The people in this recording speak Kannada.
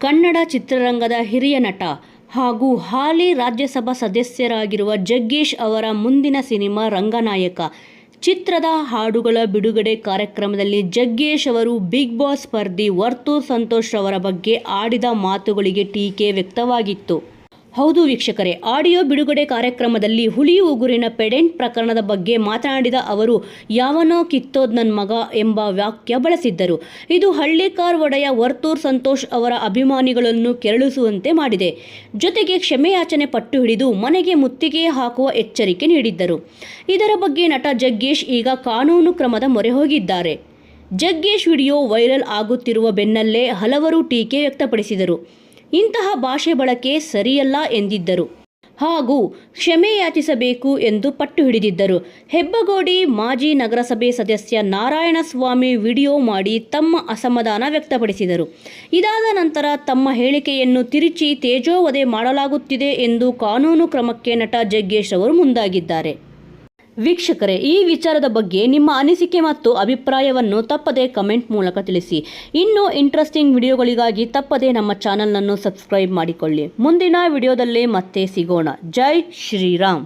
ಕನ್ನಡ ಚಿತ್ರರಂಗದ ಹಿರಿಯ ನಟ ಹಾಗೂ ಹಾಲಿ ರಾಜ್ಯಸಭಾ ಸದಸ್ಯರಾಗಿರುವ ಜಗ್ಗೇಶ್ ಅವರ ಮುಂದಿನ ಸಿನಿಮಾ ರಂಗನಾಯಕ. ಚಿತ್ರದ ಹಾಡುಗಳ ಬಿಡುಗಡೆ ಕಾರ್ಯಕ್ರಮದಲ್ಲಿ ಜಗ್ಗೇಶ್ ಅವರು ಬಿಗ್ ಬಾಸ್ ಸ್ಪರ್ಧಿ ವರ್ತೂರ್ ಸಂತೋಷ್ ಅವರ ಬಗ್ಗೆ ಆಡಿದ ಮಾತುಗಳಿಗೆ ಟೀಕೆ ವ್ಯಕ್ತವಾಗಿತ್ತು. ಹೌದು ವೀಕ್ಷಕರೇ, ಆಡಿಯೋ ಬಿಡುಗಡೆ ಕಾರ್ಯಕ್ರಮದಲ್ಲಿ ಹುಲಿ ಉಗುರಿನ ಪೆಡೆಂಟ್ ಪ್ರಕರಣದ ಬಗ್ಗೆ ಮಾತನಾಡಿದ ಅವರು, ಯಾವನೋ ಕಿತ್ತೋದ್ ನನ್ನ ಮಗ ಎಂಬ ವಾಕ್ಯ ಬಳಸಿದ್ದರು. ಇದು ಹಳ್ಳಿಕಾರ್ ಒಡೆಯ ವರ್ತೂರ್ ಸಂತೋಷ್ ಅವರ ಅಭಿಮಾನಿಗಳನ್ನು ಕೆರಳಿಸುವಂತೆ ಮಾಡಿದೆ. ಜೊತೆಗೆ ಕ್ಷಮೆಯಾಚನೆ ಪಟ್ಟು ಹಿಡಿದು ಮನೆಗೆ ಮುತ್ತಿಗೆ ಹಾಕುವ ಎಚ್ಚರಿಕೆ ನೀಡಿದ್ದರು. ಇದರ ಬಗ್ಗೆ ನಟ ಜಗ್ಗೇಶ್ ಈಗ ಕಾನೂನು ಕ್ರಮದ ಮೊರೆ ಹೋಗಿದ್ದಾರೆ. ಜಗ್ಗೇಶ್ ವಿಡಿಯೋ ವೈರಲ್ ಆಗುತ್ತಿರುವ ಬೆನ್ನಲ್ಲೇ ಹಲವರು ಟೀಕೆ ವ್ಯಕ್ತಪಡಿಸಿದರು. ಇಂತಹ ಭಾಷೆ ಬಳಕೆ ಸರಿಯಲ್ಲ ಎಂದಿದ್ದರು. ಹಾಗೂ ಕ್ಷಮೆ ಯಾಚಿಸಬೇಕು ಎಂದು ಪಟ್ಟು ಹಿಡಿದಿದ್ದರು. ಹೆಬ್ಬಗೋಡಿ ಮಾಜಿ ನಗರಸಭೆ ಸದಸ್ಯ ನಾರಾಯಣಸ್ವಾಮಿ ವಿಡಿಯೋ ಮಾಡಿ ತಮ್ಮ ಅಸಮಾಧಾನ ವ್ಯಕ್ತಪಡಿಸಿದರು. ಇದಾದ ನಂತರ ತಮ್ಮ ಹೇಳಿಕೆಯನ್ನು ತಿರುಚಿ ತೇಜೋವಧೆ ಮಾಡಲಾಗುತ್ತಿದೆ ಎಂದು ಕಾನೂನು ಕ್ರಮಕ್ಕೆ ನಟ ಜಗ್ಗೇಶ್ ಅವರು ಮುಂದಾಗಿದ್ದಾರೆ. ವೀಕ್ಷಕರೇ, ಈ ವಿಚಾರದ ಬಗ್ಗೆ ನಿಮ್ಮ ಅನಿಸಿಕೆ ಮತ್ತು ಅಭಿಪ್ರಾಯವನ್ನು ತಪ್ಪದೇ ಕಮೆಂಟ್ ಮೂಲಕ ತಿಳಿಸಿ. ಇನ್ನೂ ಇಂಟ್ರೆಸ್ಟಿಂಗ್ ವಿಡಿಯೋಗಳಿಗಾಗಿ ತಪ್ಪದೇ ನಮ್ಮ ಚಾನಲನ್ನು ಸಬ್ಸ್ಕ್ರೈಬ್ ಮಾಡಿಕೊಳ್ಳಿ. ಮುಂದಿನ ವಿಡಿಯೋದಲ್ಲಿ ಮತ್ತೆ ಸಿಗೋಣ. ಜೈ ಶ್ರೀರಾಮ್.